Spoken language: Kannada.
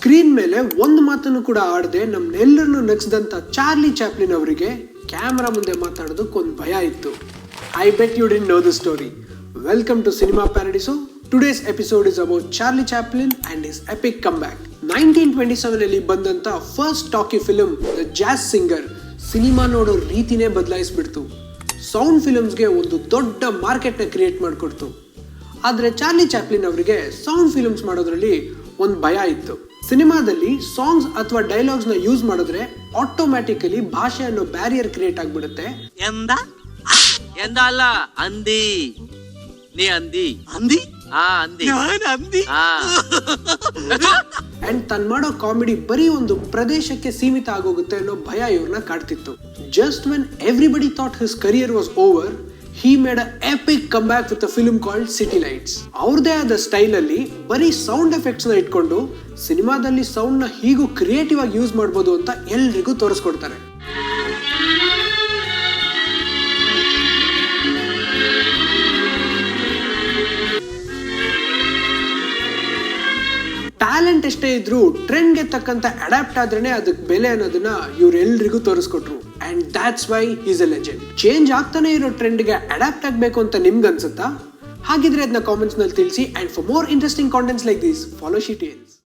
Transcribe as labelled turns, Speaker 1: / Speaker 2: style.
Speaker 1: ಸ್ಕ್ರೀನ್ ಮೇಲೆ ಒಂದು ಮಾತನ್ನು ಕೂಡ ಆಡದೆ ನಮ್ನೆಲ್ಲರನ್ನು ನಗಿಸಿದಂತ ಚಾರ್ಲಿ ಚಾಪ್ಲಿನ್ ಅವರಿಗೆ ಕ್ಯಾಮ್ರಾ ಮುಂದೆ ಮಾತಾಡೋದಕ್ಕೊಂದು ಭಯ ಇತ್ತು. I bet you didn't know the story welcome to Cinema Paradise today's episode is about Charlie Chaplin and his epic comeback nineteen twenty seven ಅಲ್ಲಿ ಬಂದಂತ first talkie film the Jazz Singer cinema ನೋಡೋ ರೀತಿನೇ ಬದಲಾಯಿಸ್ಬಿಡ್ತು. ಸೌಂಡ್ ಫಿಲಮ್ಸ್ಗೆ ಒಂದು ದೊಡ್ಡ ಮಾರ್ಕೆಟ್ನ ಕ್ರಿಯೇಟ್ ಮಾಡಿಕೊಡ್ತು. ಆದರೆ ಚಾರ್ಲಿ ಚಾಪ್ಲಿನ್ ಅವರಿಗೆ ಸೌಂಡ್ ಫಿಲಮ್ಸ್ ಮಾಡೋದ್ರಲ್ಲಿ ಒಂದು ಭಯ ಇತ್ತು. ಸಿನಿಮಾದಲ್ಲಿ ಸಾಂಗ್ಸ್ ಅಥವಾ ಡೈಲಾಗ್ಸ್ನ ಯೂಸ್ ಮಾಡಿದ್ರೆ ಆಟೋಮ್ಯಾಟಿಕಲಿ ಭಾಷೆ ಅನ್ನೋ ಬ್ಯಾರಿಯರ್ ಕ್ರಿಯೇಟ್ ಆಗ್ಬಿಡುತ್ತೆ.
Speaker 2: ಎಂದ? ಎಂದ ಅಲ್ಲ ಅಂದಿ. ನೀ ಅಂದಿ.
Speaker 3: ಅಂದಿ?
Speaker 2: ಆ ಅಂದಿ.
Speaker 3: ನಾನು ಅಂದಿ?
Speaker 2: ಆ.
Speaker 1: ಅಂಡ್ ತನ್ ಮಾಡೋ ಕಾಮಿಡಿ ಬರೀ ಒಂದು ಪ್ರದೇಶಕ್ಕೆ ಸೀಮಿತ ಆಗೋಗುತ್ತೆ ಅನ್ನೋ ಭಯ ಇವ್ರನ್ನ ಕಾಡ್ತಿತ್ತು. Just when everybody thought his career was over he made a epic comeback with film called City Lights ಅವ್ರದೇ ಆದ ಸ್ಟೈಲ್ ಅಲ್ಲಿ ಬರೀ ಸೌಂಡ್ ಎಫೆಕ್ಟ್ಸ್ನ ಇಟ್ಕೊಂಡು ಸಿನಿಮಾದಲ್ಲಿ ಸೌಂಡ್ನ ಹೀಗೂ ಕ್ರಿಯೇಟಿವ್ ಆಗಿ ಯೂಸ್ ಮಾಡ್ಬೋದು ಅಂತ ಎಲ್ರಿಗೂ ತೋರಿಸ್ಕೊಡ್ತಾರೆ. ಟ್ಯಾಲೆಂಟ್ ಎಷ್ಟೇ ಇದ್ರೂ ಟ್ರೆಂಡ್ಗೆ ತಕ್ಕಂತ ಅಡಾಪ್ಟ್ ಆದ್ರೇನೆ ಅದಕ್ಕೆ ಬೆಲೆ ಅನ್ನೋದನ್ನ ಇವರೆಲ್ಲರಿಗೂ ತೋರಿಸ್ಕೊಟ್ರು. And that's why is a legend change ಆಗ್ತಾನೆ ಇರೋ ಟ್ರೆಂಡ್ಗೆ ಅಡಾಪ್ಟ್ ಆಗಬೇಕು ಅಂತ ನಿಮ್ಗೆ ಅನ್ಸುತ್ತಾ? ಹಾಗಿದ್ರೆ ಅದನ್ನ ಕಾಮೆಂಟ್ಸ್ನಲ್ಲಿ ತಿಳಿಸಿ. And for more interesting contents like this follow sheet